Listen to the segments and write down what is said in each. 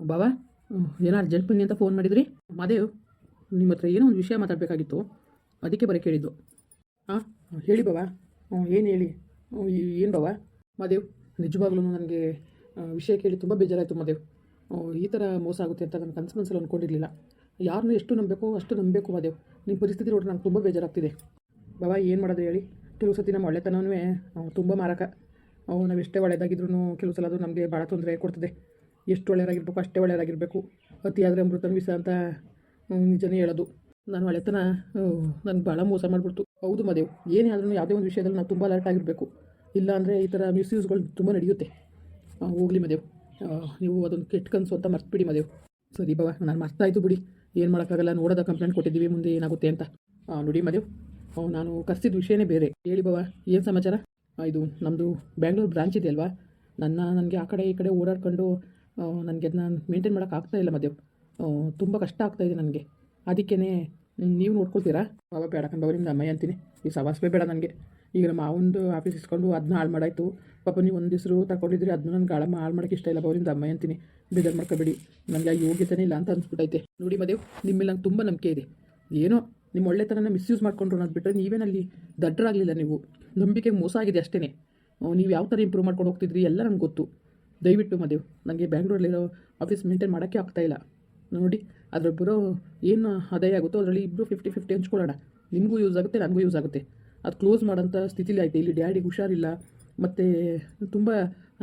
ಬಾವ ಏನೋ ಅರ್ಜೆಂಟ್ ಬನ್ನಿ ಅಂತ ಫೋನ್ ಮಾಡಿದ್ರಿ? ಮಾದೇವ್, ನಿಮ್ಮ ಹತ್ರ ಏನೋ ಒಂದು ವಿಷಯ ಮಾತಾಡಬೇಕಾಗಿತ್ತು. ಅದಕ್ಕೆ ಬರೀ ಕೇಳಿದ್ದು. ಹಾಂ ಹೇಳಿ ಬಾಬಾ. ಏನು ಹೇಳಿ? ಏನು ಬಾಬಾ? ಮಾದೇವ್, ನಿಜವಾಗ್ಲೂ ನನಗೆ ವಿಷಯ ಕೇಳಿ ತುಂಬ ಬೇಜಾರಾಯಿತು ಮಾದೇವ್. ಈ ಥರ ಮೋಸ ಆಗುತ್ತೆ ಅಂತ ನನ್ನ ಕನಸು ಮನಸ್ಸಲ್ಲಿ ಅಂದ್ಕೊಂಡಿರಲಿಲ್ಲ ಯಾರನ್ನೂ ಎಷ್ಟು ನಂಬಬೇಕು ಅಷ್ಟು ನಂಬಬೇಕು ಮಾದೇವ್. ನಿಮ್ಮ ಪರಿಸ್ಥಿತಿ ನೋಡಿ ನಂಗೆ ತುಂಬ ಬೇಜಾರಾಗ್ತಿದೆ. ಬಾಬಾ, ಏನು ಮಾಡೋದು ಹೇಳಿ? ಕೆಲವು ಸತಿ ನಮ್ಮ ಒಳ್ಳೆತನವೇ ತುಂಬ ಮಾರಕ. ನಾವು ಎಷ್ಟೇ ಒಳ್ಳೆಯದಾಗಿದ್ರು ಕೆಲವು ಸಲ ಅದು ನಮಗೆ ಭಾಳ ತೊಂದರೆ ಕೊಡ್ತದೆ. ಎಷ್ಟು ಒಳ್ಳೆಯದಾಗಿರ್ಬೇಕು, ಅಷ್ಟೇ ಒಳ್ಳೆಯದಾಗಿರಬೇಕು. ಅತಿಯಾದರೆ ಅಮೃತನ ವಿಷ ಅಂತ ನಿಜನೇ ಹೇಳೋದು. ನಾನು ಹಳೆತನ ನನಗೆ ಭಾಳ ಮೋಸ ಮಾಡಿಬಿಡ್ತು. ಹೌದು ಮದೇವ್, ಏನೇ ಆದ್ರೂ ಯಾವುದೇ ಒಂದು ವಿಷಯದಲ್ಲಿ ನಾವು ತುಂಬ ಅಲರ್ಟ್ ಆಗಿರಬೇಕು. ಇಲ್ಲ ಅಂದರೆ ಈ ಥರ ಮಿಸ್ಯೂಸ್ಗಳು ತುಂಬ ನಡೆಯುತ್ತೆ. ಹೋಗಲಿ ಮದೇವ್. ನೀವು ಅದೊಂದು ಕೆಟ್ಟ ಕನಸು ಅಂತ ಮರ್ತುಬಿಡಿ ಮದೇವ್. ಸರಿ ಬಾವ ನಾನು ಮರ್ತಾಯಿತು ಬಿಡಿ. ಏನು ಮಾಡೋಕ್ಕಾಗಲ್ಲ, ನೋಡೋದ ಕಂಪ್ಲೇಂಟ್ ಕೊಟ್ಟಿದ್ದೀವಿ, ಮುಂದೆ ಏನಾಗುತ್ತೆ ಅಂತ. ನೋಡಿ ಮದೇವ್ ನಾನು ಕರೆಸಿದ ವಿಷಯನೇ ಬೇರೆ. ಹೇಳಿ ಬಾವ ಏನು ಸಮಾಚಾರ? ಇದು ನಮ್ಮದು ಬ್ಯಾಂಗ್ಳೂರು ಬ್ರಾಂಚ್ ಇದೆಯಲ್ವಾ ನನ್ನ, ನನಗೆ ಆ ಕಡೆ ಈ ಕಡೆ ಓಡಾಡ್ಕೊಂಡು ನನಗೆ ಅದನ್ನ ಮೇಂಟೈನ್ ಮಾಡೋಕೆ ಆಗ್ತಾ ಇಲ್ಲ ಮಧ್ಯ ತುಂಬ ಕಷ್ಟ ಆಗ್ತಾಯಿದೆ ನನಗೆ. ಅದಕ್ಕೇ ನೀವು ನೋಡ್ಕೊಳ್ತೀರಾ? ಬಾಬಾ ಬೇಡ ಕಣ್ ನಿಮ್ಮ ಅಮ್ಮಯ್ಯ ಅಂತೀನಿ. ಈ ಸವಾಸವೇ ಬೇಡ ನನಗೆ. ಈಗ ನಮ್ಮ ಮಾವಂದು ಆಫೀಸ್ ಇಸ್ಕೊಂಡು ಅದನ್ನ ಹಾಳು ಮಾಡಾಯಿತು. ಪಾಪ ನೀವು ಒಂದು ಹೆಸರು ತಗೊಂಡಿದ್ರಿ ಅದನ್ನ ನನಗೆ ಹಾಳು ಹಾಳು ಮಾಡೋಕ್ಕೆ ಇಷ್ಟ ಇಲ್ಲ ಬವರಿಂದ ಅಮ್ಮ ಅಂತೀನಿ. ಬೇಜಾರು ಮಾಡ್ಕೋಬೇಡಿ. ನನಗೆ ಆ ಯೋಗ್ಯತೆನೇ ಇಲ್ಲ ಅಂತ ಅನ್ಸ್ಬಿಟ್ಟೈತೆ ನೋಡಿ ಮದೇವ್ ನಿಮ್ಮ ಮೇಲೆ ನಂಗೆ ತುಂಬ ನಂಬಿಕೆ ಇದೆ. ಏನೋ ನಿಮ್ಮ ಒಳ್ಳೆತನನ ಮಿಸ್ಯೂಸ್ ಮಾಡ್ಕೊಂಡ್ರು ಅನ್ನೋದು ಬಿಟ್ಟರೆ ನೀವೇನಲ್ಲಿ ದಡ್ಡರಾಗಲಿಲ್ಲ ನೀವು. ನಂಬಿಕೆ ಮೋಸ ಆಗಿದೆ ಅಷ್ಟೇ ನೀವು ಯಾವ ಥರ ಇಂಪ್ರೂವ್ ಮಾಡ್ಕೊಂಡು ಹೋಗ್ತಿದ್ರಿ ಎಲ್ಲ ನನಗೆ ಗೊತ್ತು. ದಯವಿಟ್ಟು ಮದೇವ್ ನನಗೆ ಬ್ಯಾಂಗ್ಳೂರಲ್ಲಿರೋ ಆಫೀಸ್ ಮೇಂಟೈನ್ ಮಾಡೋಕ್ಕೆ ಆಗ್ತಾಯಿಲ್ಲ ನೋಡಿ ಅದ್ರ ಬರೋ ಏನು ಆದಾಯ ಆಗುತ್ತೋ ಅದರಲ್ಲಿ ಇಬ್ಬರು ಫಿಫ್ಟಿ ಫಿಫ್ಟಿ ಹಂಚ್ಕೊಳ್ಳೋಣ. ನಿಮಗೂ ಯೂಸ್ ಆಗುತ್ತೆ, ನನಗೂ ಯೂಸ್ ಆಗುತ್ತೆ. ಅದು ಕ್ಲೋಸ್ ಮಾಡೋಂಥ ಸ್ಥಿತಿಲಿ ಆಯಿತು, ಇಲ್ಲಿ ಡ್ಯಾಡಿಗೆ ಹುಷಾರಿಲ್ಲ. ಮತ್ತು ತುಂಬ,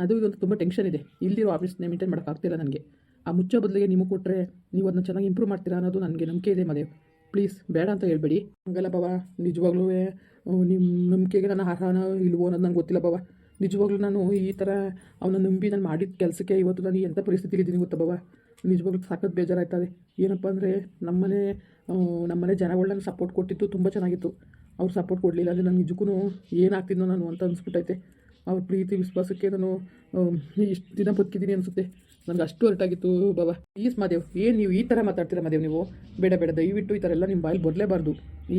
ಅದು ಇದು ಅಂತ ತುಂಬ ಟೆನ್ಷನ್ ಇದೆ. ಇಲ್ಲಿರೋ ಆಫೀಸ್ನೇ ಮೇಂಟೈನ್ ಮಾಡೋಕ್ಕಾಗ್ತಿಲ್ಲ ನನಗೆ. ಆ ಮುಚ್ಚೋ ಬದಲಿಗೆ ನಿಮಗೆ ಕೊಟ್ಟರೆ ನೀವು ಅದನ್ನ ಚೆನ್ನಾಗಿ ಇಂಪ್ರೂವ್ ಮಾಡ್ತೀರಾ ಅನ್ನೋದು ನನಗೆ ನಂಬಿಕೆ ಇದೆ ಮದೇವ್ ಪ್ಲೀಸ್ ಬೇಡ ಅಂತ ಹೇಳ್ಬೇಡಿ. ಹಂಗಲ್ಲ ಬಾವ ನಿಜವಾಗ್ಲೂ ನಿಮ್ಮ ನಂಬಿಕೆಗೆ ನಾನು ಅರ್ಹನೋ ಇಲ್ವೋ ಅನ್ನೋದು ನಂಗೆ ಗೊತ್ತಿಲ್ಲ ಬಾವ. ನಿಜವಾಗ್ಲೂ ನಾನು ಈ ಥರ ಅವನ ನಂಬಿ ನಾನು ಮಾಡಿದ ಕೆಲಸಕ್ಕೆ ಇವತ್ತು ನಾನು ಎಂಥ ಪರಿಸ್ಥಿತಿಲಿ ಇದ್ದೀನಿ ಗೊತ್ತಾ ಬಾಬಾ ನಿಜವಾಗ್ಲೂ ಸಾಕತ್ ಬೇಜಾರಾಯ್ತದೆ. ಏನಪ್ಪ ಅಂದರೆ ನಮ್ಮನೆ ನಮ್ಮನೆ ಜನಗಳು ನಂಗೆ ಸಪೋರ್ಟ್ ಕೊಟ್ಟಿತ್ತು ತುಂಬ ಚೆನ್ನಾಗಿತ್ತು. ಅವ್ರು ಸಪೋರ್ಟ್ ಕೊಡಲಿಲ್ಲ ಅಂದರೆ ನಾನು ನಿಜಕ್ಕೂ ಏನಾಗ್ತಿದ್ನೋ ನಾನು ಅಂತ ಅನ್ಸ್ಬಿಟ್ಟೈತೆ. ಅವ್ರ ಪ್ರೀತಿ, ವಿಶ್ವಾಸಕ್ಕೆ ನಾನು ಇಷ್ಟು ದಿನ ಬದುಕಿದ್ದೀನಿ ಅನಿಸುತ್ತೆ. ನನಗೆ ಅಷ್ಟು ಹೊರಟಾಗಿತ್ತು ಬಾಬಾ ಪ್ಲೀಸ್ ಮಾದೇವ್, ಏನು ನೀವು ಈ ಥರ ಮಾತಾಡ್ತೀರ ಮಾದೇವ್ ನೀವು? ಬೇಡ ಬೇಡ, ದಯವಿಟ್ಟು ಈ ಥರ ಎಲ್ಲ ನಿಮ್ಮ ಬಾಯಲ್ಲಿ ಬರಲೇಬಾರ್ದು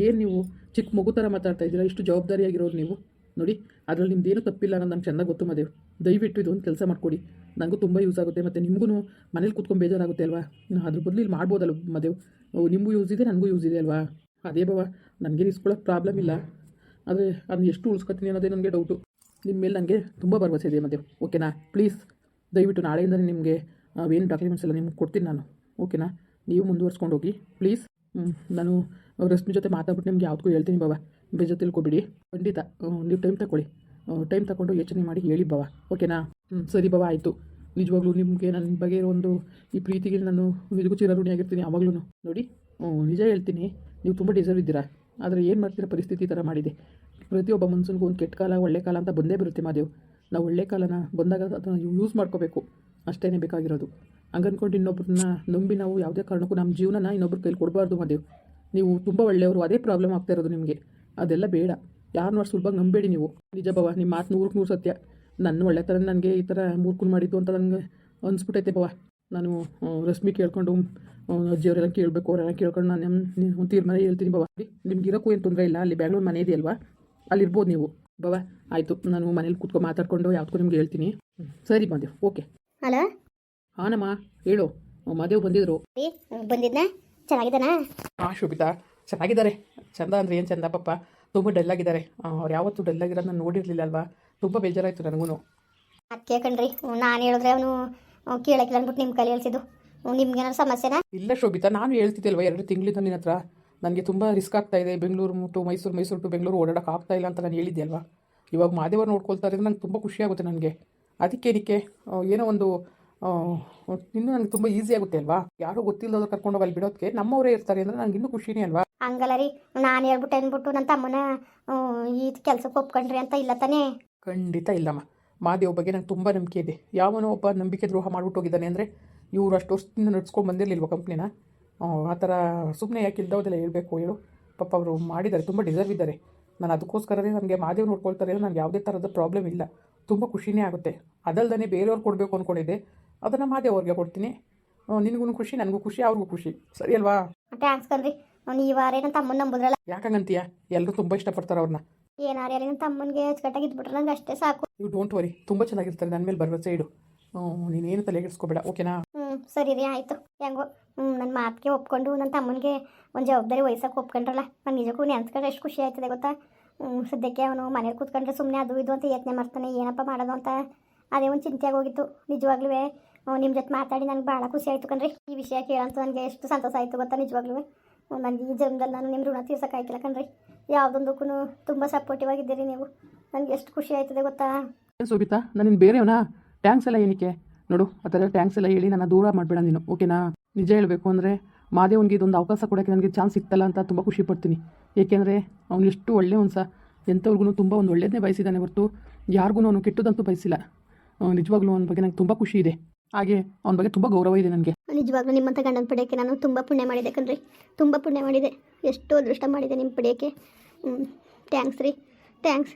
ಏನು ನೀವು ಚಿಕ್ಕ ಮಗು ಥರ ಮಾತಾಡ್ತಾ ಇದ್ದೀರಾ? ಇಷ್ಟು ಜವಾಬ್ದಾರಿಯಾಗಿರೋರು ನೀವು? ನೋಡಿ, ಅದರಲ್ಲಿ ನಿಮ್ದೇನು ತಪ್ಪಿಲ್ಲ ಅನ್ನೋದು ನಂಗೆ ಚೆನ್ನಾಗಿ ಗೊತ್ತು ಮದೇವ್. ದಯವಿಟ್ಟು ಇದೊಂದು ಕೆಲಸ ಮಾಡಿಕೊಡಿ. ನನಗೂ ತುಂಬ ಯೂಸ್ ಆಗುತ್ತೆ ಮತ್ತು ನಿಮಗೂ ಮನೇಲಿ ಕೂತ್ಕೊಂಡು ಬೇಜಾರಾಗುತ್ತೆ ಅಲ್ವಾ? ಅದ್ರ ಬದಲು ಇಲ್ಲಿ ಮಾಡ್ಬೋದಲ್ಲ ಮದೇವ್? ನಿಮಗೂ ಯೂಸ್ ಇದೆ, ನನಗೂ ಯೂಸ್ ಇದೆ ಅಲ್ವಾ? ಅದೇ ಬಾವ ನನಗೆ ಇಸ್ಕೊಳ್ಳೋಕೆ ಪ್ರಾಬ್ಲಮ್ ಇಲ್ಲ. ಆದರೆ ಅದನ್ನ ಎಷ್ಟು ಉಳಿಸ್ಕೊತೀನಿ ಅನ್ನೋದೇ ನನಗೆ ಡೌಟು ನಿಮ್ಮ ಮೇಲೆ ನನಗೆ ತುಂಬ ಭರವಸೆ ಇದೆ ಮದೇವ್. ಓಕೆನಾ ಪ್ಲೀಸ್ ದಯವಿಟ್ಟು ನಾಳೆಯಿಂದಲೇ ನಿಮಗೆ ಏನು ಡಾಕ್ಯುಮೆಂಟ್ಸ್ ಎಲ್ಲ ನಿಮ್ಗೆ ಕೊಡ್ತೀನಿ ನಾನು. ಓಕೆನಾ ನೀವು ಮುಂದುವರ್ಸ್ಕೊಂಡು ಹೋಗಿ ಪ್ಲೀಸ್ ನಾನು ರಶ್ಮಿ ಜೊತೆ ಮಾತಾಡ್ಬಿಟ್ಟು ನಿಮ್ಗೆ ಯಾವುದಕ್ಕೂ ಹೇಳ್ತೀನಿ ಬಾವ ಬೇಜ ತಿಳ್ಕೊಬಿಡಿ. ಖಂಡಿತ. ನೀವು ಟೈಮ್ ತಗೊಳ್ಳಿ ಟೈಮ್ ತಗೊಂಡು ಯೋಚನೆ ಮಾಡಿ ಹೇಳಿ ಬಾವ ಓಕೆನಾ ಹ್ಞೂ ಸರಿ ಬಾವ ಆಯಿತು. ನಿಜವಾಗ್ಲೂ ನಿಮಗೆ ನನ್ನ ಬಗ್ಗೆ ಒಂದು ಈ ಪ್ರೀತಿಗೆ ನಾನು ನಿಜಕ್ಕೂ ಚಿರಋಣಿಯಾಗಿರ್ತೀನಿ ಆವಾಗ್ಲೂ ನೋಡಿ ನಿಜ ಹೇಳ್ತೀನಿ, ನೀವು ತುಂಬ ಡಿಸರ್ವ್ ಇದ್ದೀರಾ. ಆದರೆ ಏನು ಮಾಡ್ತೀರಾ ಪರಿಸ್ಥಿತಿ ಥರ ಮಾಡಿದೆ. ಪ್ರತಿಯೊಬ್ಬ ಮನುಷ್ಯನಿಗೂ ಒಂದು ಕೆಟ್ಟ ಕಾಲ, ಒಳ್ಳೆ ಕಾಲ ಅಂತ ಬಂದೇ ಬರುತ್ತೆ ಮಾದೇವ್. ನಾವು ಒಳ್ಳೆ ಕಾಲನ ಬಂದಾಗ ಅದನ್ನು ಯೂಸ್ ಮಾಡ್ಕೋಬೇಕು. ಅಷ್ಟೇ ಬೇಕಾಗಿರೋದು. ಹಂಗನ್ಕೊಂಡು ಇನ್ನೊಬ್ರನ್ನ ನಂಬಿ ನಾವು ಯಾವುದೇ ಕಾರಣಕ್ಕೂ ನಮ್ಮ ಜೀವನನ ಇನ್ನೊಬ್ರ ಕೈಲಿ ಕೊಡಬಾರ್ದು ಮಾದೇವ್. ನೀವು ತುಂಬ ಒಳ್ಳೆಯವರು, ಅದೇ ಪ್ರಾಬ್ಲಮ್ ಆಗ್ತಾ ಇರೋದು ನಿಮಗೆ. ಅದೆಲ್ಲ ಬೇಡ. ಯಾರನ್ನೂ ಅಷ್ಟು ಸುಲಭ ನಂಬೇಡಿ ನೀವು. ನಿಜ ಬವ ನಿಮ್ಮ ಮಾತು ನೂರಕ್ಕೆ ನೂರು ಸತ್ಯ. ನನ್ನ ಒಳ್ಳೆತನ ನನಗೆ ಈ ಥರ ಮೂರ್ಖುಲ್ ಮಾಡಿದ್ದು ಅಂತ ನನಗೆ ಅನ್ಸ್ಬಿಟ್ಟೈತೆ ಬವ ನಾನು ರಶ್ಮಿ ಕೇಳ್ಕೊಂಡು ಅಜ್ಜಿಯವರೆಲ್ಲ ಕೇಳಬೇಕು ಅವರೆಲ್ಲ ಕೇಳ್ಕೊಂಡು ನಾನು ನಿಮ್ಮ ತೀರ್ಮಾನ ಹೇಳ್ತೀನಿ ಬವ ನಿಮ್ಗೆ ಇರೋಕ್ಕೂ ಏನು ತೊಂದರೆ ಇಲ್ಲ. ಅಲ್ಲಿ ಬ್ಯಾಂಗ್ಳೂರು ಮನೆ ಇದೆಯಲ್ವಾ? ಅಲ್ಲಿರ್ಬೋದು ನೀವು. ಬವ ಆಯಿತು. ನಾನು ಮನೇಲಿ ಕೂತ್ಕೊಂಡು ಮಾತಾಡ್ಕೊಂಡು ಯಾವ್ದಕ್ಕೂ ನಿಮ್ಗೆ ಹೇಳ್ತೀನಿ. ಸರಿ ಮಾದೇವ್ ಓಕೆ. ಹಲೋ? ಹಾನಮ್ಮ ಹೇಳು. ಮಾದೇವ್ ಬಂದಿದ್ರು. ಬಂದಿದ್ನಾ? ಚೆನ್ನಾಗಿದ್ದಾನಾ? ಹಾಂ ಶೋಭಿತಾ. ಚೆನ್ನಾಗಿದ್ದಾರೆ. ಚಂದ ಅಂದರೆ ಏನು ಚಂದ ಪಾಪ. ತುಂಬ ಡಲ್ಲಾಗಿದ್ದಾರೆ ಅವ್ರು ಯಾವತ್ತೂ ಡಲ್ಲಾಗಿರೋದು ನಾನು ನೋಡಿರಲಿಲ್ಲ ಅಲ್ವಾ ತುಂಬ ಬೇಜಾರಾಯಿತು ನನಗೂ ಅದಕ್ಕೆ ಕಣ್ರಿ ನಾನು ಹೇಳಿದ್ರೆ ಅವನು ಕೇಳಕ್ಕಿಲ್ಲ ಅಂದ್ಬಿಟ್ಟು ನಿಮ್ಮ ಕೈಲಿ ಹೇಳ್ಸಿದ್ದು. ನಿಮ್ಗೇನಾದ್ರು ಸಮಸ್ಯೆನಾ? ಇಲ್ಲ ಶೋಭಿತಾ ನಾನು ಹೇಳ್ತಿದ್ದಲ್ವ? ಎರಡು ತಿಂಗಳಿಂದ ನಿನ್ನ ಹತ್ರ. ನನಗೆ ತುಂಬ ರಿಸ್ಕ್ ಆಗ್ತಾ ಇದೆ. ಬೆಂಗಳೂರು ಟು ಮೈಸೂರು ಮೈಸೂರು ಟು ಬೆಂಗಳೂರು ಓಡಾಡಕ್ಕೆ ಆಗ್ತಾ ಇಲ್ಲ ಅಂತ ನಾನು ಹೇಳಿದ್ದೆ ಅಲ್ವಾ ಇವಾಗ ಮಾದೇವರು ನೋಡ್ಕೊಳ್ತಾ ಇದ್ರೆ ನಂಗೆ ತುಂಬ ಖುಷಿ ಆಗುತ್ತೆ ನನಗೆ. ಅದಕ್ಕೆ ಏನಕ್ಕೆ? ಏನೋ ಒಂದು ಇನ್ನೂ ನನಗೆ ತುಂಬ ಈಸಿ ಆಗುತ್ತೆ ಅಲ್ವಾ? ಯಾರೂ ಗೊತ್ತಿಲ್ಲದವ್ರು ಕರ್ಕೊಂಡು ಹೋಗಲ್ಲಿ ಬಿಡೋದಕ್ಕೆ ನಮ್ಮವರೇ ಇರ್ತಾರೆ ಅಂದರೆ ನನಗೆ ಇನ್ನೂ ಖುಷಿನೇ ಅಲ್ವಾ? ಹಂಗಲ್ಲ ರೀ. ನಾನು ಹೇಳ್ಬಿಟ್ಟು ಅಂದ್ಬಿಟ್ಟು ನನ್ನ ತಮ್ಮನ ಇದು ಈ ಕೆಲಸಕ್ಕೆ ಒಪ್ಕೊಂಡ್ರಿ ಅಂತ ಇಲ್ಲ ತಾನೇ? ಖಂಡಿತ ಇಲ್ಲಮ್ಮ. ಮಾದೇವ್ ಬಗ್ಗೆ ನಂಗೆ ತುಂಬ ನಂಬಿಕೆ ಇದೆ. ಯಾವನೋ ಒಬ್ಬ ನಂಬಿಕೆ ದ್ರೋಹ ಮಾಡಿಬಿಟ್ಟು ಹೋಗಿದ್ದಾನೆ ಅಂದರೆ ಇವ್ರು ಅಷ್ಟು ವರ್ಷದಿಂದ ನಡ್ಸ್ಕೊಂಡು ಬಂದಿರಲಿಲ್ವ ಕಂಪ್ನಿನ ಆ ಥರ ಸುಮ್ಮನೆ ಯಾಕೆ ಇಲ್ದೋದೆಲ್ಲ ಹೇಳಬೇಕು ಹೇಳು. ಪಾಪ ಅವರು ಮಾಡಿದ್ದಾರೆ ತುಂಬ ಡಿಸರ್ವ್ ಇದ್ದಾರೆ. ನಾನು ಅದಕ್ಕೋಸ್ಕರನೇ ನನಗೆ ಮಾದೇವ್ ನೋಡ್ಕೊಳ್ತಾರೆ ನನಗೆ ಯಾವುದೇ ಥರದ ಪ್ರಾಬ್ಲಮ್ ಇಲ್ಲ. ತುಂಬ ಖುಷಿನೇ ಆಗುತ್ತೆ. ಅದಲ್ದೇ ಬೇರೆಯವ್ರು ಕೊಡಬೇಕು ಅಂದ್ಕೊಂಡಿದ್ದೆ ಅದನ್ನು ಮಾದೇವ್ ಅವ್ರಿಗೆ ಕೊಡ್ತೀನಿ. ನಿನಗೂ ಖುಷಿ ನನಗೂ ಖುಷಿ ಅವ್ರಿಗೂ ಖುಷಿ. ಸರಿ ಅಲ್ವಾ? ಥ್ಯಾಂಕ್ಸ್ ಕಣ್ರಿ. ಅವ್ನು ಈ ವಾರ ಏನಂತ ತಮ್ಮನ ನಂಬುದ್ರಲ್ಲ? ಯಾಕಂಗಂತೀಯ? ಎಲ್ಲರೂ ತುಂಬಾ ಇಷ್ಟಪಡ್ತಾರೆ ಅವ್ರನ್ನ. ಏನಾರ ಯಾರು ನನ್ನ ತಮ್ಮನಿಗೆ ಅಚ್ಚುಕಟ್ಟಾಗಿ ಇದ್ಬಿಟ್ರೆ ನಂಗೆ ಅಷ್ಟೇ ಸಾಕು. ಯು ಡೋಂಟ್ ವರಿ ತುಂಬಾ ಚೆನ್ನಾಗಿರ್ತಾರೆ. ನನ್ನ ಮೇಲೆ ಭರವಸೆ ಇಡು. ನೀನೇನು ಕೆಡಿಸ್ಕೋಬೇಡ ಓಕೆನಾ ಹ್ಞೂ ಸರಿ ರೀ ಆಯಿತು. ಹೆಂಗೋ ಹ್ಞೂ ನನ್ನ ಮಾತಿಗೆ ಒಪ್ಕೊಂಡು ನನ್ನ ತಮ್ಮನಿಗೆ ಒಂದು ಜವಾಬ್ದಾರಿ ವಹಿಸೋಕೆ ಒಪ್ಕೊಂಡ್ರಲ್ಲ. ನಾನು ನಿಜಕ್ಕೂ ನೆನ್ಸ್ಕೊಂಡ್ರೆ ಎಷ್ಟು ಖುಷಿ ಆಯ್ತದೆ ಗೊತ್ತಾ? ಹ್ಞೂ ಸದ್ಯಕ್ಕೆ ಅವನು ಮನೇಲಿ ಕೂತ್ಕೊಂಡ್ರೆ ಸುಮ್ಮನೆ ಅದು ಇದು ಅಂತ ಯತ್ನೆ ಮಾಡ್ತಾನೆ. ಏನಪ್ಪ ಮಾಡೋದು ಅಂತ ಅದೇ ಒಂದು ಚಿಂತೆ ಆಗೋಗಿತ್ತು ನಿಜವಾಗ್ಲೂ ನಿಮ್ಮ ಜೊತೆ ಮಾತಾಡಿ ನನಗೆ ಭಾಳ ಖುಷಿ ಆಯಿತು ಕಣ್ರಿ. ಈ ವಿಷಯ ಕೇಳಂತ ನನಗೆ ಎಷ್ಟು ಸಂತೋಷ ಆಯಿತು ಗೊತ್ತಾ ನಿಜವಾಗ್ಲೂ ನನಗೆ ಈ ಜನ್ಮದಲ್ಲಿ ನಾನು ನಿಮ್ಮ ಋಣ ತೀರ್ಸೋಕ್ಕಾಯ್ತಿಲ್ಲ ಕಣ್ರಿ. ಯಾವುದೊಂದಕ್ಕೂ ತುಂಬ ಸಪೋರ್ಟಿವ್ ಆಗಿದ್ದೀರಿ ನೀವು. ನನಗೆ ಎಷ್ಟು ಖುಷಿ ಆಯ್ತದೆ ಗೊತ್ತಾ? ಏನು ಸೋಬಿತಾ ನಾನು ಬೇರೆಯವನಾ? ಟ್ಯಾಂಕ್ಸ್ ಎಲ್ಲ ಏನಕ್ಕೆ? ನೋಡು, ಆ ಥರ ಟ್ಯಾಂಕ್ಸ್ ಎಲ್ಲ ಹೇಳಿ ನಾನು ದೂರ ಮಾಡಬೇಡ ನೀನು ಓಕೆನಾ ನಿಜ ಹೇಳಬೇಕು ಅಂದರೆ, ಮಾದೇವನಿಗೆ ಇದೊಂದು ಅವಕಾಶ ಕೊಡೋಕ್ಕೆ ನನಗೆ ಚಾನ್ಸ್ ಸಿಗ್ತಲ್ಲ ಅಂತ ತುಂಬ ಖುಷಿ ಪಡ್ತೀನಿ. ಏಕೆಂದರೆ ಅವನು ಎಷ್ಟು ಒಳ್ಳೆ ಒಂದು ಎಂಥವ್ರಿಗೂ ತುಂಬ ಒಂದು ಒಳ್ಳೆಯದನ್ನೇ ಬಯಸಿದ್ದಾನೆ ಹೊರತು ಯಾರಿಗೂ ಅವನು ಕೆಟ್ಟದಂತೂ ಬಯಸಿಲ್ಲ. ನಿಜವಾಗ್ಲೂ ಅವನ ಬಗ್ಗೆ ನಂಗೆ ತುಂಬ ಖುಷಿ ಇದೆ. ಹಾಗೆ ಅವನ ಬಗ್ಗೆ ತುಂಬ ಗೌರವ ಇದೆ ನನಗೆ. ನಿಜವಾಗ್ಲೂ ನಿಮ್ಮಂಥ ಗಂಡನ ಪಡೆಯೋಕ್ಕೆ ನಾನು ತುಂಬ ಪುಣ್ಯ ಮಾಡಿದೆ ಕಣ್ರಿ. ತುಂಬ ಪುಣ್ಯ ಮಾಡಿದೆ. ಎಷ್ಟು ಅದೃಷ್ಟ ಮಾಡಿದೆ ನಿಮ್ಮ ಪಡೆಯೋಕ್ಕೆ. ಹ್ಞೂ ಥ್ಯಾಂಕ್ಸ್ ರೀ. ಥ್ಯಾಂಕ್ಸ್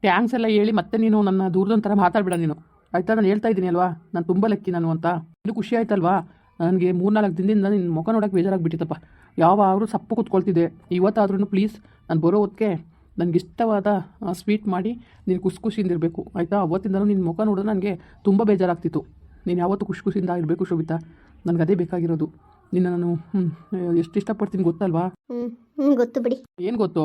ಥ್ಯಾಂಕ್ಸ್ ಎಲ್ಲ ಹೇಳಿ ಮತ್ತೆ ನೀನು ನನ್ನ ದೂರದೊಂದು ಥರ ಮಾತಾಡಬೇಡ ನೀನು. ಆಯಿತಾ? ನಾನು ಹೇಳ್ತಾ ಇದ್ದೀನಿ ಅಲ್ವಾ? ನಾನು ತುಂಬ ಲಕ್ಕಿ ನಾನು ಅಂತ. ಇದು ಖುಷಿ ಆಯ್ತಲ್ವಾ? ನನಗೆ ಮೂರ್ನಾಲ್ಕು ದಿನದಿಂದ ನಿನ್ನ ಮುಖ ನೋಡೋಕೆ ಬೇಜಾರಾಗ್ಬಿಟ್ಟಿತ್ತಪ್ಪ. ಯಾವಾಗಲೂ ಸಪ್ಪು ಕೂತ್ಕೊಳ್ತಿದ್ದೆ. ಇವತ್ತಾದ್ರೂ ಪ್ಲೀಸ್ ನಾನು ಬರೋ ಹೊತ್ತಿಗೆ ನನಗೆ ಇಷ್ಟವಾದ ಸ್ವೀಟ್ ಮಾಡಿ ನೀನು ಖುಷಿ ಖುಷಿಯಿಂದ ಇರಬೇಕು. ಆಯಿತಾ? ಅವತ್ತಿಂದಲೂ ನಿನ್ನ ಮುಖ ನೋಡಿದ್ರೆ ನನಗೆ ತುಂಬ ಬೇಜಾರಾಗ್ತಿತ್ತು. ನೀನು ಯಾವತ್ತೂ ಖುಷಿ ಖುಷಿಯಿಂದ ಇರಬೇಕು ಶೋಭಿತಾ. ನನಗೆ ಅದೇ ಬೇಕಾಗಿರೋದು. ನಿನ್ನ ನಾನು ಹ್ಞೂ ಎಷ್ಟು ಇಷ್ಟಪಡ್ತೀನಿ ಗೊತ್ತಲ್ವಾ? ಹ್ಞೂ ಗೊತ್ತು ಬಿಡಿ. ಏನು ಗೊತ್ತು?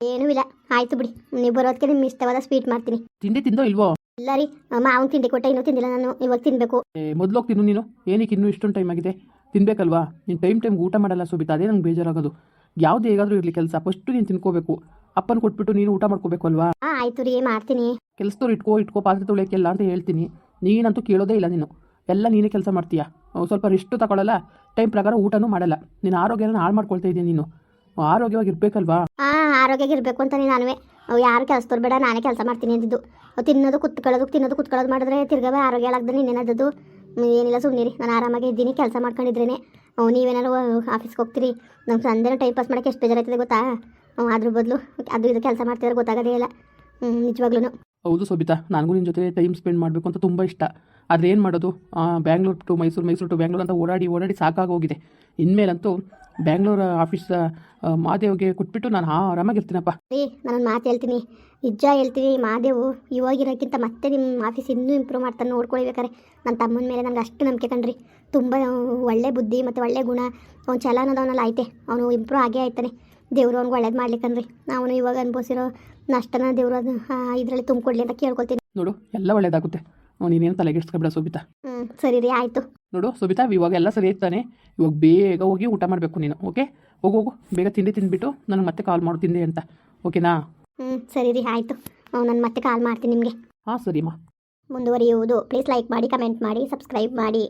ಏನೂ ಇಲ್ಲ. ಆಯಿತು ಬಿಡಿ. ನೀವು ಬರೋದಕ್ಕೆ ನಿಮ್ಮ ಇಷ್ಟವಾದ ಸ್ವೀಟ್ ಮಾಡ್ತೀನಿ. ತಿಂಡಿ ತಿಂದೋ ಇಲ್ವೋ? ಇಲ್ಲ ರೀ. ಮಾವನ್ ತಿಂಡಿ ಕೊಟ್ಟೆ ಇನ್ನೂ ತಿಂದಿಲ್ಲ ನಾನು. ಇವಾಗ ತಿನ್ಬೇಕು. ಮೊದಲು ತಿನ್ನು ನೀನು. ಏನಕ್ಕೆ ಇನ್ನೂ ಇಷ್ಟೊಂದು ಟೈಮ್ ಆಗಿದೆ? ತಿನ್ಬೇಕಲ್ವಾ? ನೀನು ಟೈಮ್ ಟೈಮ್ಗೆ ಊಟ ಮಾಡಲ್ಲ ಸೋಬಿತಾ ಅದೇ ನಂಗೆ ಬೇಜಾರಾಗೋದು. ಯಾವ್ದು ಹೇಗಾದರೂ ಇರಲಿ ಕೆಲಸ. ಫಸ್ಟು ನೀನು ತಿನ್ಕೋಬೇಕು. ಅಪ್ಪನ ಕೊಟ್ಬಿಟ್ಟು ನೀನು ಊಟ ಮಾಡ್ಕೋಬೇಕು ಅಲ್ವಾ? ಆಯ್ತು ಆಯಿತು ರೀ ಮಾಡ್ತೀನಿ. ಕೆಲಸದವ್ರು ಇಟ್ಕೋ ಇಟ್ಕೋ ಪಾತ್ರೆ ತೊಳೆಯಕ್ಕೆಲ್ಲ ಅಂತ ಹೇಳ್ತೀನಿ. ನೀನಂತೂ ಕೇಳೋದೇ ಇಲ್ಲ ನೀನು. ಎಲ್ಲ ನೀನೇ ಕೆಲಸ ಮಾಡ್ತೀಯಾ? ಸ್ವಲ್ಪ ರೆಸ್ಟು ತಗೊಳ್ಳಲ್ಲ ಟೈಮ್ ಪ್ರಕಾರ ಊಟನೂ ಮಾಡಲ್ಲ. ನಿನ್ನ ಆರೋಗ್ಯನ ಹಾಳು ಮಾಡ್ಕೊಳ್ತಾ ಇದೀಯ ನೀನು. ಆರೋಗ್ಯವಾಗಿ ಇರಬೇಕಲ್ವಾ? ಹಾಂ ಆರೋಗ್ಯ ಇರಬೇಕು ಅಂತ ನಾನುವೇ ಯಾರು ಕೆಲಸದವ್ರು ಬೇಡ, ನಾನೇ ಕೆಲಸ ಮಾಡ್ತೀನಿ ಅಂದಿದ್ದು. ತಿನ್ನೋದು ಕುತ್ಕೊಳ್ಳೋದು ತಿನ್ನೋದು, ಕುತ್ಕೊಳ್ಳೋದು ಮಾಡಿದ್ರೆ ತಿರ್ಗವೇ ಆರೋಗ್ಯ ಹಾಳಾಗ್ದೆ ನೀನೇನದ್ದು ಏನಿಲ್ಲ ಸುಮ್ಮನಿರಿ ನಾನು ಆರಾಮಾಗಿ ಇದ್ದೀನಿ, ಕೆಲಸ ಮಾಡ್ಕೊಂಡಿದ್ರೇನೆ. ನೀವೇನಾದ್ರು ಆಫೀಸ್ಗೆ ಹೋಗ್ತೀರಿ? ನಮ್ಮ ಸಂಜೆನ ಟೈಮ್ ಪಾಸ್ ಮಾಡೋಕ್ಕೆ ಎಷ್ಟು ಬೇಜಾರಾಯ್ತದೆ ಗೊತ್ತಾ? ಅದ್ರ ಬದಲು ಅದು ಇದು ಕೆಲಸ ಮಾಡ್ತಿದ್ರೆ ಗೊತ್ತಾಗೋದೇ ಇಲ್ಲ. ನಿಜವಾಗ್ಲೂ ಹೌದು ಸೋಬಿತಾ, ನನಗೂ ನಿನ್ನ ಜೊತೆ ಟೈಮ್ ಸ್ಪೆಂಡ್ ಮಾಡಬೇಕು ಅಂತ ತುಂಬ ಇಷ್ಟ. ಆದರೆ ಏನು ಮಾಡೋದು? ಬ್ಯಾಂಗ್ಳೂರ್ ಟು ಮೈಸೂರು ಮೈಸೂರು ಟು ಬ್ಯಾಂಗ್ಳೂರ್ ಅಂತ ಓಡಾಡಿ ಓಡಾಡಿ ಸಾಕಾಗೋಗಿದೆ ಇನ್ಮೇಲಂತೂ ಬ್ಯಾಂಗ್ಳೂರು ಆಫೀಸ್ ಮಾದೇವ್ಗೆ ಕೊಟ್ಬಿಟ್ಟು ನಾನು ಆರಾಮಾಗಿರ್ತೀನಪ್ಪ ರೀ ನಾನು ಮಾತು ಹೇಳ್ತೀನಿ. ನಿಜ ಹೇಳ್ತೀನಿ, ಮಾದೇವು ಇವಾಗಿರೋಕ್ಕಿಂತ ಮತ್ತೆ ನಿಮ್ಮ ಆಫೀಸ್ ಇನ್ನೂ ಇಂಪ್ರೂವ್ ಮಾಡ್ತಾನೆ ನೋಡ್ಕೊಳ್ಬೇಕಾರೆ. ನನ್ನ ತಮ್ಮನ ಮೇಲೆ ನನಗೆ ಅಷ್ಟು ನಂಬಿಕೆ ಕಣ್ರಿ. ತುಂಬ ಒಳ್ಳೆ ಬುದ್ಧಿ ಮತ್ತು ಒಳ್ಳೆ ಗುಣ. ಅವ್ನು ಚಲನದವನಲ್ಲ ಐತೆ. ಅವನು ಇಂಪ್ರೂವ್ ಆಗೇ ಆಯ್ತಾನೆ. ದೇವರು ಅವ್ನಿಗೆ ಒಳ್ಳೇದು ಮಾಡ್ಲಿಕ್ಕನ್ರಿ ಅವನು ಇವಾಗ ಅನ್ಭವಿಸಿರೋ ನಷ್ಟನ ದೇವ್ರ ಇದರಲ್ಲಿ ತುಂಬಿಕೊಡ್ಲಿ ಅಂತ ಕೇಳ್ಕೊಳ್ತೀನಿ. ನೋಡು ಎಲ್ಲ ಒಳ್ಳೇದಾಗುತ್ತೆ. ನೀನೇನು ತಲೆಗೆಡ್ಸ್ಕೊಬೇಡ ಸೋಬಿತಾ. ಹ್ಞೂ ಸರಿ ರೀ ಆಯಿತು. ನೋಡು ಸೋಬಿತಾ ಇವಾಗ ಎಲ್ಲ ಸರಿ ಇರ್ತಾನೆ. ಇವಾಗ ಬೇಗ ಹೋಗಿ ಊಟ ಮಾಡಬೇಕು ನೀನು ಓಕೆ? ಹೋಗು ಹೋಗು. ಬೇಗ ತಿಂಡಿ ತಿಂದ್ಬಿಟ್ಟು ನನಗೆ ಮತ್ತೆ ಕಾಲ್ ಮಾಡು ತಿಂದೆ ಅಂತ. ಓಕೆನಾ? ಹ್ಞೂ ಸರಿ ರೀ ಆಯಿತು. ನಾನು ಮತ್ತೆ ಕಾಲ್ ಮಾಡ್ತೀನಿ ನಿಮಗೆ. ಹಾಂ ಸರಿಮ್ಮ ಮುಂದುವರಿಯುವುದು. ಪ್ಲೀಸ್ ಲೈಕ್ ಮಾಡಿ ಕಮೆಂಟ್ ಮಾಡಿ ಸಬ್ಸ್ಕ್ರೈಬ್ ಮಾಡಿ.